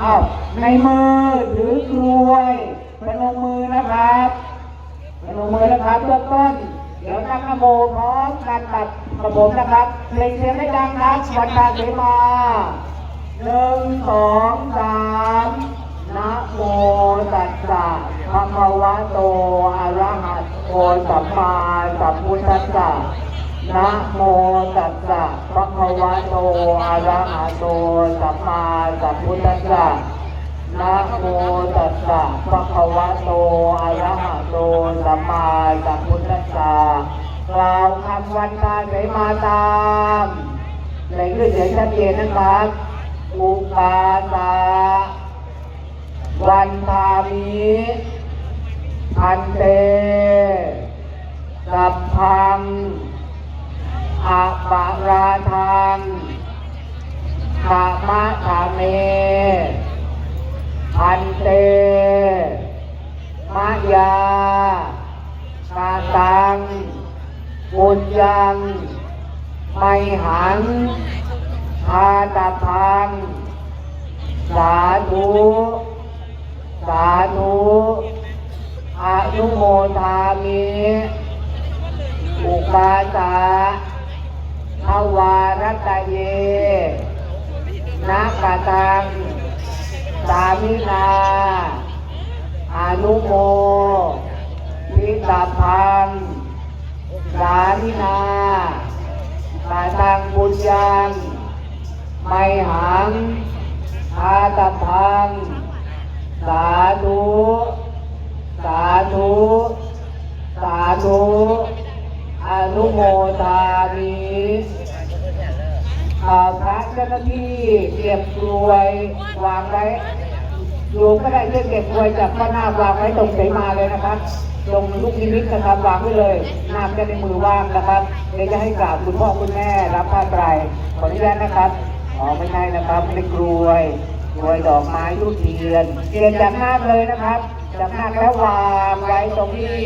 อ้าวในมือถือกลวยพนมมือนะครับพนมมือนะครับเบื้องต้นเดี๋ยวตั้งนโมพร้อมกันกับกระผมนะครับเพลงเสียงให้ดังครับวันตาเสมาหนึ่งสองสามนะโมตัสสะภะคะวะโตอะระหะโตสัมมาสัมพุทธัสสะ นะโมตัสสะภะคะวะโตอะระหะโตสัมมาสัมพุทธัสสะนะโมตัสสะภะคะวะโตอะระหะโตสัมมาสัมพุทธัสสะกล่าวคำวันตาใสมาตามในขึ้นเสียงชัดเจนนะครับอุปาสาวันทามิพันเตาราทังขามะขามเมพันเตมะยากาตังบุญยังไม่หันทาตาพัง สาธุ สาธุอานุโมทามิอุปาสา วารตะเยนักตังสามินาอนุโมพิตาพังสามินาตาตังบุญยังไม่หังอาตาพัง สาธุ สาธุ สาธุ อนุโมทามิอ่าพระเจ้าหน้าที่เก็บกลวยวางไว้โยมก็ได้เลือเก็บกลวยจากข้างหน้าวางไว้ตรงเสมาเลยนะครับ ตรงลูกนิมิตนะครับวางไว้เลยน้ำจะในมือว่างนะครับเดี๋ยวจะให้กราบคุณพ่อคุณแม่รับผ้าไตรขออนุญาตนะครับอ๋อไม่ใช่นะครับไม่ได้กลวยกลวยดอกไม้ลูกเทียนเทียนจากหน้าเลยนะครับจากหน้าแล้ววางไว้ตรงที่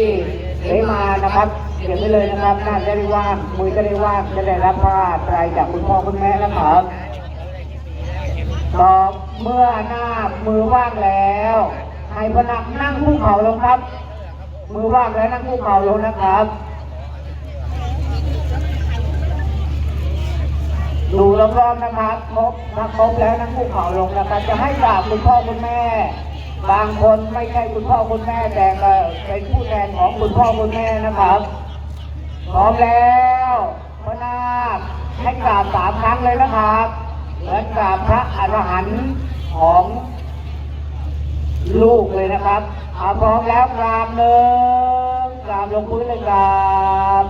เสมานะครับเขียนไว้เลยนะครับหน้าจะได้ว่างมือจะได้ว่างจะได้รับผ้าไตรจากคุณพ่อคุณแม่นะครับต่อเมื่อหน้ามือว่างแล้วให้พนักนั่งคู่เข่าลงครับ มือว่างแล้วนั่งคู่เข่าลงนะครับดูรอบๆนะครับครบถ้าครบแล้วนั่งคู่เข่าลงนะครับ จะให้กราบคุณพ่อคุณแม่ บางคนไม่ใช่คุณพ่อคุณแม่แต่เป็นผู้แทนของคุณพ่อคุณแม่นะครับพร้อมแล้วพระนาคให้กราบสามครั้งเลยนะครับเหมือนกราบพระอรหันต์ของลูกเลยนะครับอาพร้อมแล้วกราบหนึ่งกราบลงพื้นเลยกราบ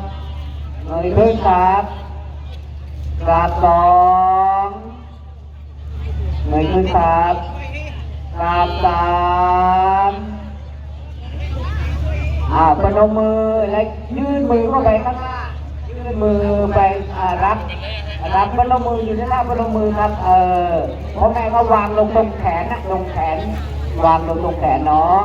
เงยขึ้นครับกราบสองเงยขึ้นครับ กราบสามอ่าพนมมือและยื่นมือเข้าไปข้างหน้ายื่นมือไปอ่ารับ รับพนมมืออยู่ที่หน้าพนมมือครับ เออพ่อแม่ก็วางลงตรงแขนนะตรงแขน วางลงตรงแขนเนาะ